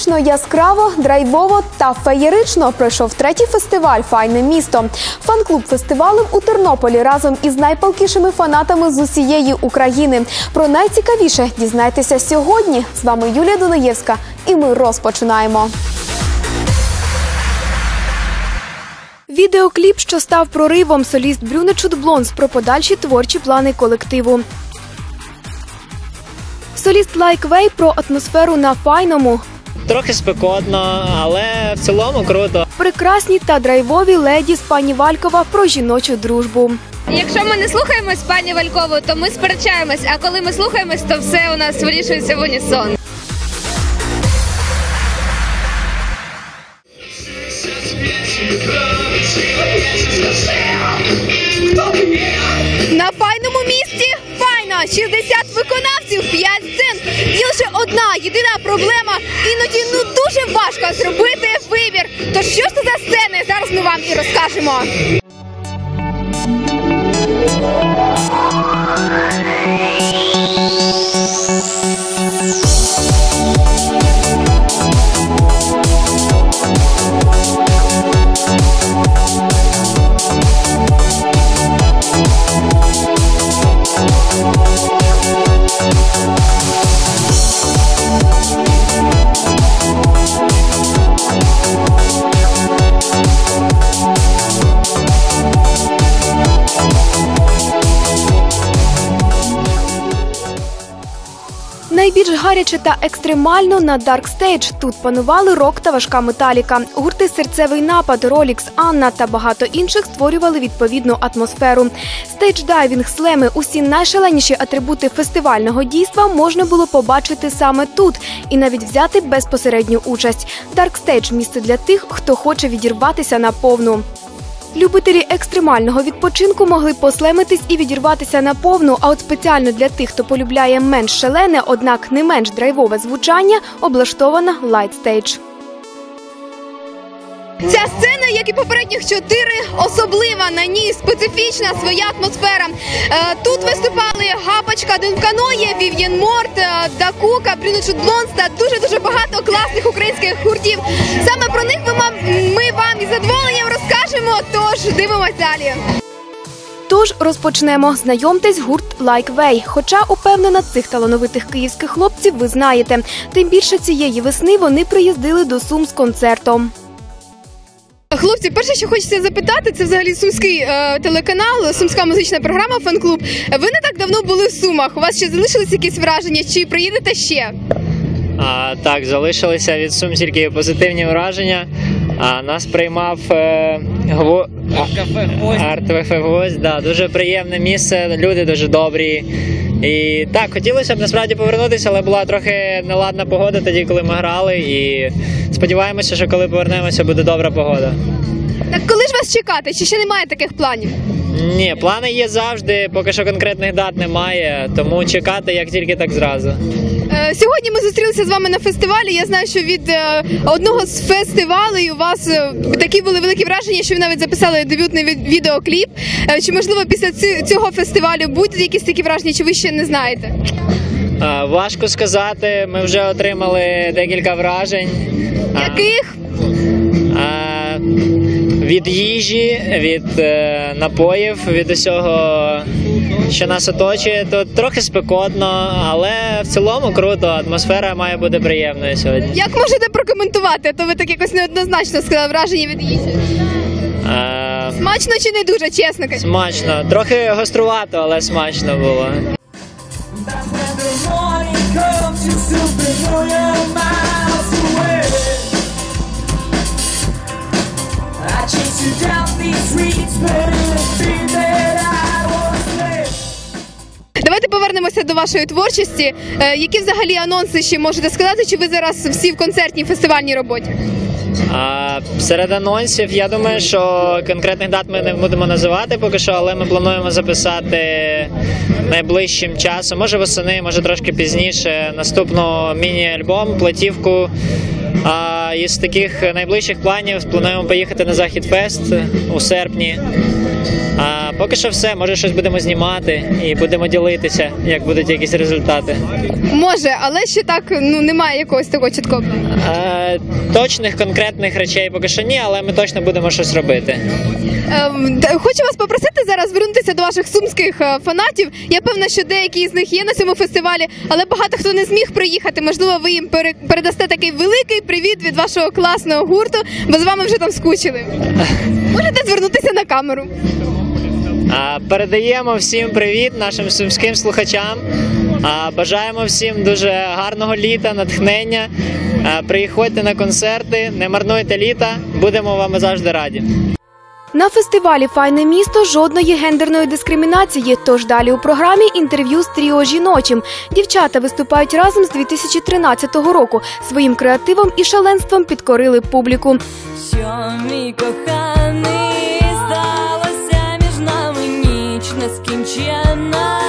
Гіпермузично, яскраво, драйвово та феєрично пройшов третій фестиваль Файне місто. Фан-клуб фестивалю у Тернополі разом із найпалкішими фанатами з усієї України. Про найцікавіше дізнайтеся сьогодні. З вами Юлія Дунаєвська, і ми розпочинаємо. Відеокліп, що став проривом, соліст Брюне Чудблонс про подальші творчі плани колективу. Соліст Лайк Вей про атмосферу на файному. Трохи спекотно, але в цілому круто. Прекрасні та драйвові леді з пані Валькова про жіночу дружбу. Якщо ми не слухаємось пані Валькову, то ми сперечаємось. А коли ми слухаємось, то все у нас вирішується в унісон. На файному місці 60 виконавців, 5 сцен. Є лише одна єдина проблема. Іноді ну дуже важко зробити вибір. Тож що ж це за сцени? Зараз ми вам і розкажемо. Гаряче та екстремально на Stage. Тут панували рок та важка металіка. Гурти серцевий напад, Ролікс, Анна та багато інших створювали відповідну атмосферу. Стейдж-дайвінг, слеми, усі найшаленіші атрибути фестивального дійства можна було побачити саме тут і навіть взяти безпосередню участь. Dark Stage – місце для тих, хто хоче відірватися на повну. Любителі екстремального відпочинку могли послемитись і відірватися на повну. А от спеціально для тих, хто полюбляє менш шалене, однак не менш драйвове звучання, облаштована Stage. Ця сцена, як і попередніх чотири, особлива на ній специфічна своя атмосфера. Е, Тут виступали Гапочка, Денканоє, Вів'єн Морт, е, Дакука, Брюночут Блонс та дуже дуже багато класних українських гуртів. Саме про них ми, вам- із задоволенням розкажемо. Тож дивимось далі. Тож розпочнемо. Знайомтесь гурт Like Way. Хоча упевнена, цих талановитих київських хлопців ви знаєте. Тим більше цієї весни вони приїздили до Сум з концертом. Хлопці, перше, що хочеться запитати, це взагалі сумський е, телеканал, сумська музична програма Фан-клуб. Ви не так давно були в Сумах. У вас ще залишились якісь враження? Чи приїдете ще? А, так, залишилися від сум тільки позитивні враження. А нас приймав е, гво... Арт-кафе Гвоздь. Да, дуже приємне місце, люди дуже добрі. І так, хотілося б насправді повернутися, але була трохи неладна погода тоді, коли ми грали. І сподіваємося, що коли повернемося, буде добра погода. Так коли ж вас чекати? Чи ще немає таких планів? Ні, плани є завжди, поки що конкретних дат немає, тому чекати як тільки так зразу. Сьогодні ми зустрілися з вами на фестивалі. Я знаю, що від е, одного з фестивалей у вас е, такі були великі враження, що ви навіть записали дебютний від- відеокліп. Е, чи можливо після цього фестивалю будуть якісь такі враження, чи ви ще не знаєте? Важко сказати, ми вже отримали декілька вражень. Яких? від їжі, від напоїв, від усього, що нас оточує. Тут трохи спекотно, але в цілому круто. Атмосфера має бути приємною сьогодні. Як можете прокоментувати? А То ви так якось неоднозначно сказали враження від їжі. А, Смачно чи не дуже, чесно кажучи? смачно. Трохи гострувато, але смачно було. Chase you down these streets, but it'll be Давайте повернемося до вашої творчості. Е, які взагалі анонси ще можете сказати? Чи ви зараз всі в концертній фестивальній роботі? А серед анонсів, я думаю, що конкретних дат ми не будемо називати поки що, але ми плануємо записати найближчим часом, може восени, може трошки пізніше, наступну міні-альбом, платівку. А, із таких найближчих планів плануємо поїхати на Захід Фест у серпні. А поки що все, може щось будемо знімати і будемо ділитися, як будуть якісь результати. Може, але ще так ну немає якогось такого чіткого. А, точних конкретних речей поки що ні, але ми точно будемо щось робити. Ем, Хочу вас попросити зараз звернутися до ваших сумських е, фанатів. Я певна, що деякі з них є на цьому фестивалі, але багато хто не зміг приїхати. Можливо, ви їм пере- передасте такий великий привіт від вашого класного гурту, бо з вами вже там скучили. Можете звернутися на камеру. Передаємо всім привіт нашим сумським слухачам. Бажаємо всім дуже гарного літа, натхнення. Приходьте на концерти, не марнуйте літа. Будемо вам завжди раді. На фестивалі Файне місто жодної гендерної дискримінації. Тож далі у програмі інтерв'ю з тріо жіночим. Дівчата виступають разом з 2013 року. Своїм креативом і шаленством підкорили публіку. Що мій коханий сталося між нами ніч нескінченна,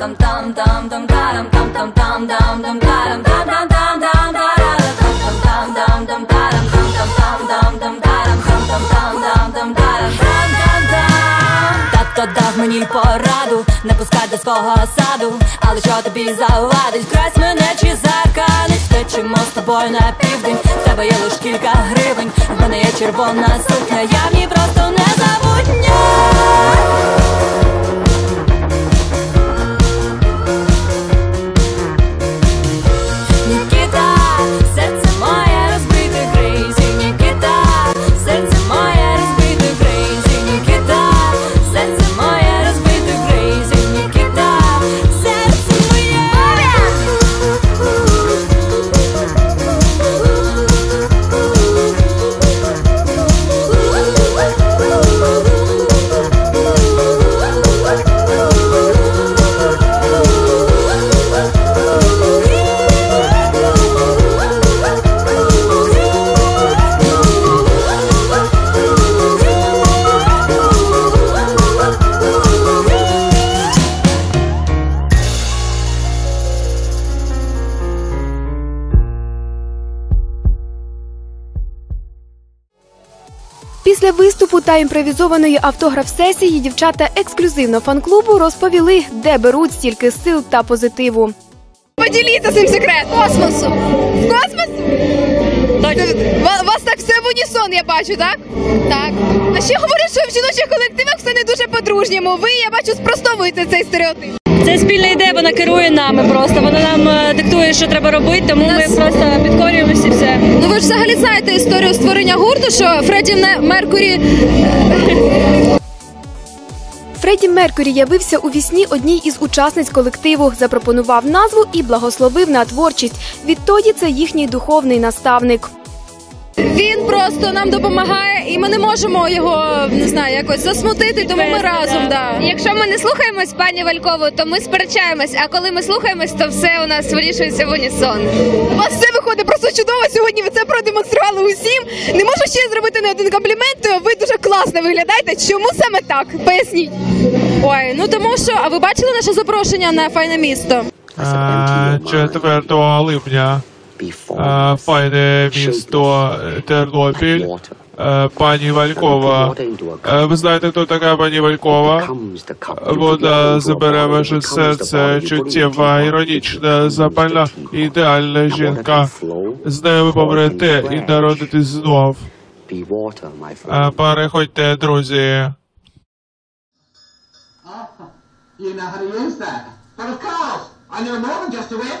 там там там там там там там там там там там там там там там Тато дав мені пораду не пускай до свого саду, але що тобі завадить? Красть мене чи закалить, втечемо з тобою на південь. В тебе є лиш кілька гривень, в мене є червона сукня, я в ній просто не Після виступу та імпровізованої автограф-сесії дівчата ексклюзивно фан-клубу розповіли, де беруть стільки сил та позитиву. Поділіться цим секретом. Космосу. В космосу? Так. Ва- Вас так все в унісон, я бачу, так? Так. А ще говорять, що в жіночих колективах все не дуже по-дружньому. Ви, я бачу, спростовуєте цей стереотип. Це спільна ідея, вона керує нами просто. Вона нам е, диктує, що треба робити, тому ми просто підкорюємося і все. Ну ви ж взагалі знаєте історію створення гурту, що Фредді Не- Меркурі Фредді Меркурі явився у вісні одній із учасниць колективу, запропонував назву і благословив на творчість. Відтоді це їхній духовний наставник. Він просто нам допомагає і ми не можемо його не знаю, якось засмутити, тому ми разом. Да. Якщо ми не слухаємось пані Валькову, то ми сперечаємось. А коли ми слухаємось, то все у нас вирішується в унісон. У вас все виходить просто чудово. Сьогодні ви це продемонстрували усім. Не можу ще зробити не один комплімент. Ви дуже класно виглядаєте. Чому саме так? Поясніть. Ой, ну тому що, а ви бачили наше запрошення на файне місто? Е, 4 липня е, файне місто е, Тернопіль. Е, Пані Валькова. Ви знаєте, хто така пані Валькова? Вода забере ваше серце, чуттєва, іронічна, запальна, ідеальна жінка. З нею ви помрете і народитесь знов. Переходьте, друзі. You know how to use that. But of course, and you're more than just a whip.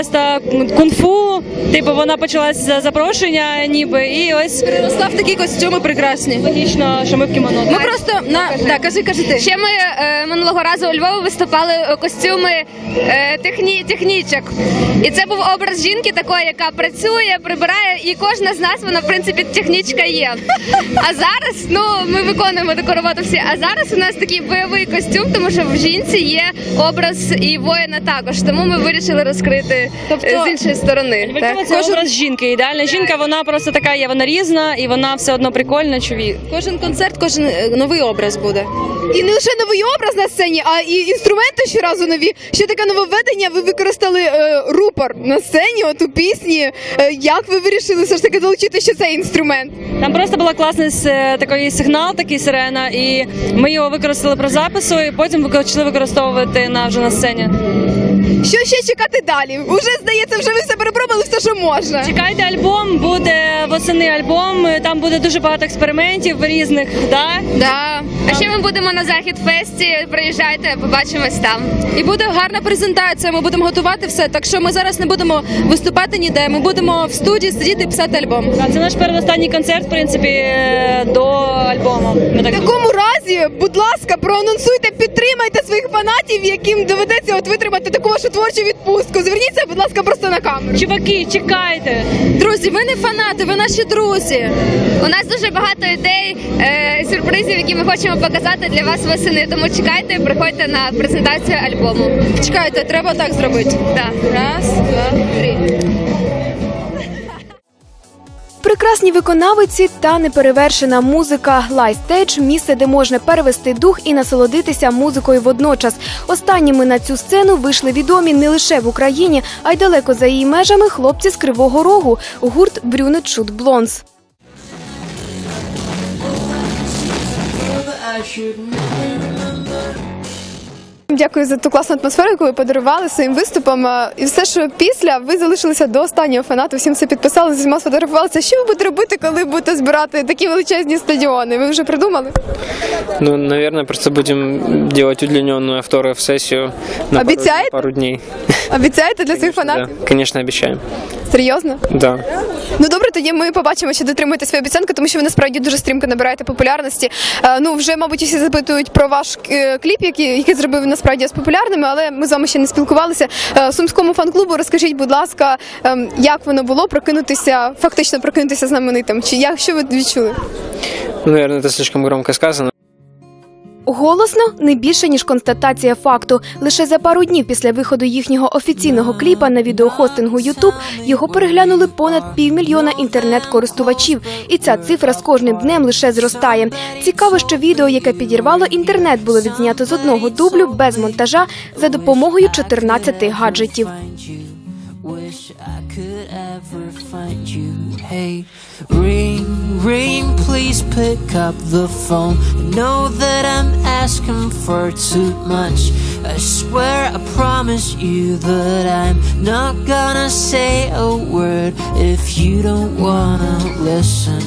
просто кунг-фу. Типу, вона почалась з запрошення, ніби, і ось Переросла в такі костюми прекрасні. логічно, що ми в кімоно. Ми просто на да, кажи, кажи ти. Ще ми е, минулого разу у Львові виступали костюми е, техні, технічок. І це був образ жінки такої, яка працює, прибирає, і кожна з нас, вона в принципі технічка є. А зараз, ну ми виконуємо таку роботу всі. А зараз у нас такий бойовий костюм, тому що в жінці є образ і воїна також. Тому ми вирішили розкрити Тобто, е, з іншої сторони. Так? це образ жінки. Ідеальна жінка, вона просто така є, вона різна і вона все одно прикольна, чуві. Кожен концерт, кожен е, новий образ буде. І не лише новий образ на сцені, а і інструменти щоразу нові. Ще таке нововведення. Ви використали е, рупор на сцені, от у пісні. Е, як ви вирішили все ж таки залучити ще цей інструмент? Там просто була класний с- такий сигнал, такий сирена, і ми його використали про запису, і потім почали використовувати на вже на сцені. Що ще чекати далі? Уже здається, вже ви все перепробували все, що можна. Чекайте альбом, буде восени альбом. Там буде дуже багато експериментів різних. Да? Да. А ще ми будемо на захід фесті. Приїжджайте, побачимось там. І буде гарна презентація. Ми будемо готувати все. Так що ми зараз не будемо виступати ніде. Ми будемо в студії сидіти і писати альбом. А це наш передостанній концерт, в принципі, до альбому. Ми В так такому разі, будь ласка, проанонсуйте, підтримайте своїх фанатів, яким доведеться от витримати таку вашу творчу відпустку. Зверніться, будь ласка, просто на камеру. чуваки, чекайте. Друзі, ви не фанати, ви наші друзі. У нас дуже багато ідей, е, сюрпризів, які ми хочемо показати для вас восени. Тому чекайте, приходьте на презентацію альбому. Чекайте, треба так зробити. Так. Раз, два, три. Прекрасні виконавиці та неперевершена музика. Лайстейдж місце, де можна перевести дух і насолодитися музикою водночас. Останніми на цю сцену вийшли відомі не лише в Україні, а й далеко за її межами хлопці з Кривого Рогу. Гурт Брюнет Шут Блонс. Дякую за ту класну атмосферу, яку ви подарували своїм виступом. Е, І все, що після ви залишилися до останнього фанату, всім все підписали, з усіма сфотографувалися. Що ви будете робити, коли будете збирати такі величезні стадіони? Ви вже придумали? Ну, наверное, просто будем делать удлиненную автограф-сессию на, пару, пару дней. Обіцяєте для своїх Да, фанатів? конечно, обещаем. Серйозно? Да. Ну добре, тоді ми побачимо, чи дотримуєте свої обіцянки, тому що ви насправді дуже стрімко набираєте популярності. Е, ну вже, мабуть, усі запитують про ваш е, кліп, який, який зробив насправді з популярними, але ми з вами ще не спілкувалися. Е, Сумському фан-клубу розкажіть, будь ласка, ем, як воно було прокинутися, фактично прокинутися знаменитим? Чи як що ви відчули? Ну, наверное, это слишком громко сказано. Голосно не більше ніж констатація факту. Лише за пару днів після виходу їхнього офіційного кліпа на відеохостингу YouTube його переглянули понад півмільйона інтернет-користувачів, і ця цифра з кожним днем лише зростає. Цікаво, що відео, яке підірвало інтернет, було відзнято з одного дублю без монтажа за допомогою 14 гаджетів. I could ever find you. Hey, ring, ring, please pick up the phone. I know that I'm asking for too much. I swear I promise you that I'm not gonna say a word if you don't wanna listen.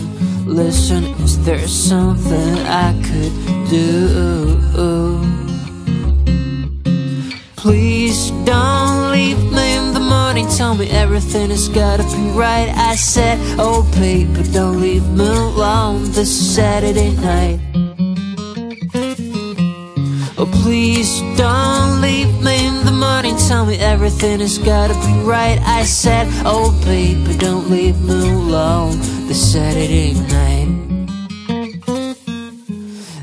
Listen, is there something I could do? please don't leave me Tell me everything has gotta be right. I said, oh baby, don't leave me alone this Saturday night. Oh please don't leave me in the morning. Tell me everything has gotta be right. I said, oh baby, don't leave me alone this Saturday night.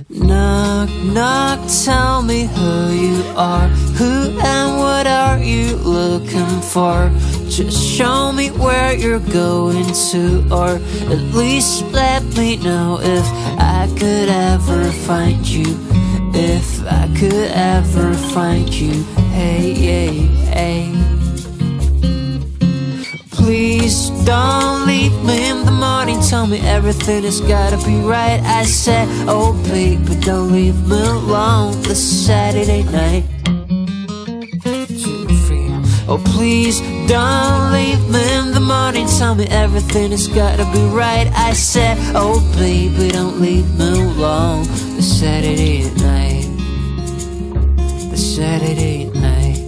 Knock, knock, tell me who you are. Who and what are you looking for? Just show me where you're going to, or at least let me know if I could ever find you. If I could ever find you. Hey, hey, hey. Please don't leave me in the morning. Tell me everything has gotta be right. I said, oh baby, don't leave me alone this Saturday night. Oh please don't leave me in the morning. Tell me everything has gotta be right. I said, oh baby, don't leave me alone this Saturday night. The Saturday night.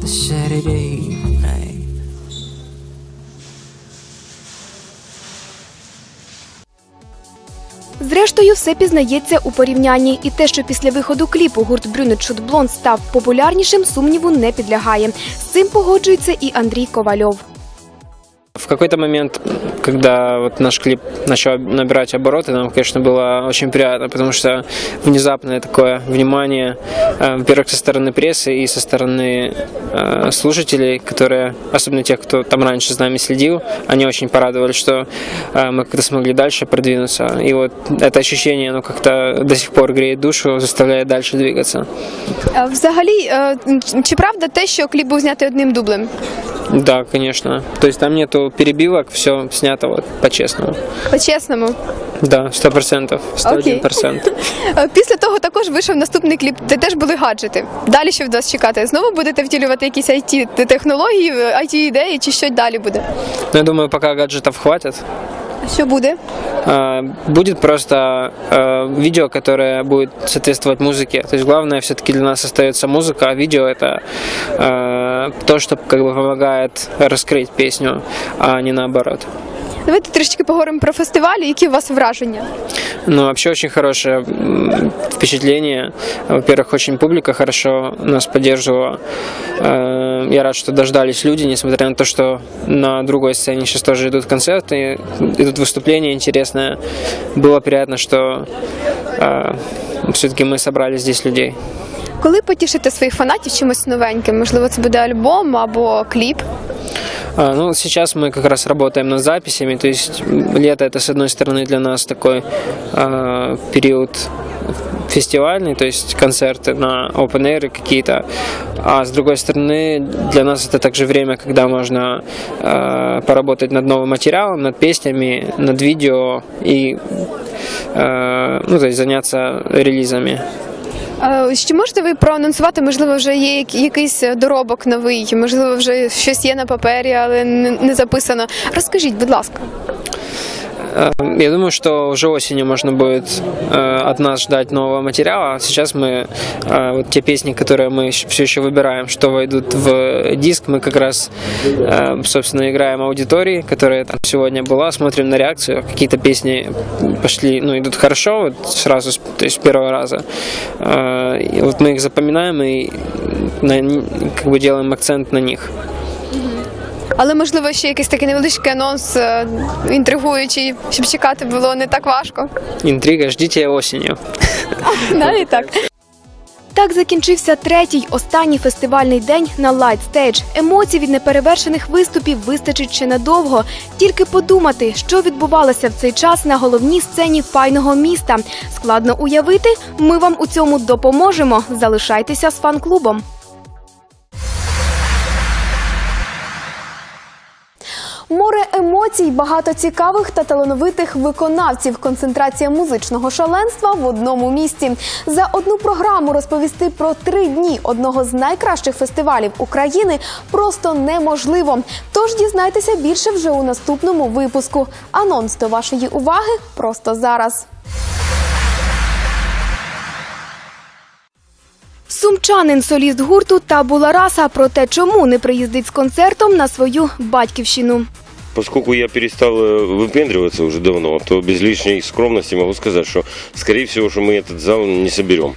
The Saturday Зрештою, все пізнається у порівнянні, і те, що після виходу кліпу гурт Брюнет Шут Блонд став популярнішим, сумніву не підлягає. З цим погоджується і Андрій Ковальов. В какой-то момент, когда вот наш клип начал набирать обороты, нам, конечно, было очень приятно, потому что внезапное такое внимание, э, во-первых, со стороны прессы и со стороны э, слушателей, которые, особенно тех, кто там раньше с нами следил, они очень порадовали, что э, мы как-то смогли дальше продвинуться. И вот это ощущение, оно как-то до сих пор греет душу, заставляет дальше двигаться. Е, Взагалі, чи правда те, що кліп був знятий одним дублем? Да, конечно. То есть там нету перебивок, все снято вот по-чесному. По-чесному. Да, сто процентов, сто один процент. Е, Після того також вийшов наступний кліп, де теж були гаджети. Далі що від вас чекати? Знову будете втілювати якісь it технології, it ідеї, чи що далі буде? Ну, я думаю, поки гаджетів хватит. Що буде? а, Будет просто а, видео, которое будет соответствовать музыке. То есть главное все-таки для нас остается музыка, а видео это а, то, что как бы помогает раскрыть песню, а не наоборот. Давайте трішки поговоримо про фестивалі. Які у вас враження? Ну, вообще очень хорошее м, впечатление. Во-первых, очень публика хорошо нас поддерживала. Э, Я рад, что дождались люди, несмотря на то, что на другой сцене сейчас тоже идут концерты, идут выступления интересные. Было приятно, что все-таки мы собрали здесь людей. Коли потішите своїх фанатів чимось новеньким? Можливо, це буде альбом або кліп. А, Ну, сейчас мы как раз работаем над записями, то есть лето это, с одной стороны, для нас такой а, период фестивальный, то есть концерты на open air какие-то, а с другой стороны, для нас это также время, когда можно а, поработать над новым материалом, над песнями, над видео и а, ну, то есть заняться релизами. Чи можете ви проанонсувати? Можливо, вже є якийсь доробок новий, можливо, вже щось є на папері, але не записано. Розкажіть, будь ласка. Э, Я думаю, что уже осенью можно будет э, от нас ждать нового материала. Сейчас мы э, вот те песни, которые мы все еще выбираем, что войдут в диск, мы как раз, собственно, играем аудитории, которая там сегодня была, смотрим на реакцию. Какие-то песни пошли, ну, идут хорошо, вот сразу, то есть с первого раза. И вот мы их запоминаем и как бы делаем акцент на них. Але можливо ще якийсь такий невеличкий анонс е, інтригуючий, щоб чекати було не так важко. Интрига, ждите осенью. Навіть так. Так закінчився третій останній фестивальний день на Light Stage. Емоцій від неперевершених виступів вистачить ще надовго. Тільки подумати, що відбувалося в цей час на головній сцені файного міста. Складно уявити. Ми вам у цьому допоможемо. Залишайтеся з фан-клубом. Море емоцій, багато цікавих та талановитих виконавців. Концентрація музичного шаленства в одному місці. За одну програму розповісти про три дні одного з найкращих фестивалів України просто неможливо. Тож дізнайтеся більше вже у наступному випуску. Анонс до вашої уваги просто зараз. Сумчанин, соліст гурту Табула Раса про те, чому не приїздить з концертом на свою батьківщину. Поскольку я перестал э, выпендриваться уже давно, то без лишней скромности могу сказать, что, скорее всего, что мы этот зал не соберем.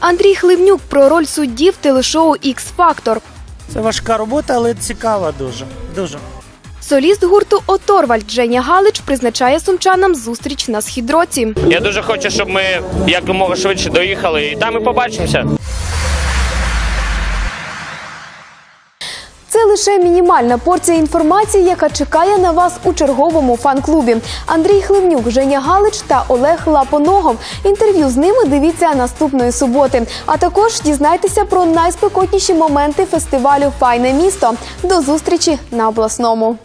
Андрій Хливнюк про роль судді в телешоу X Factor. Це важка робота, але цікава дуже. Дуже. Соліст гурту Оторвальд Женя Галич призначає сумчанам зустріч на східроці. Я дуже хочу, щоб ми якомога швидше доїхали, і там і побачимося. Це лише мінімальна порція інформації, яка чекає на вас у черговому фан-клубі. Андрій Хливнюк, Женя Галич та Олег Лапоногов. Інтерв'ю з ними дивіться наступної суботи. А також дізнайтеся про найспекотніші моменти фестивалю Файне місто. До зустрічі на обласному.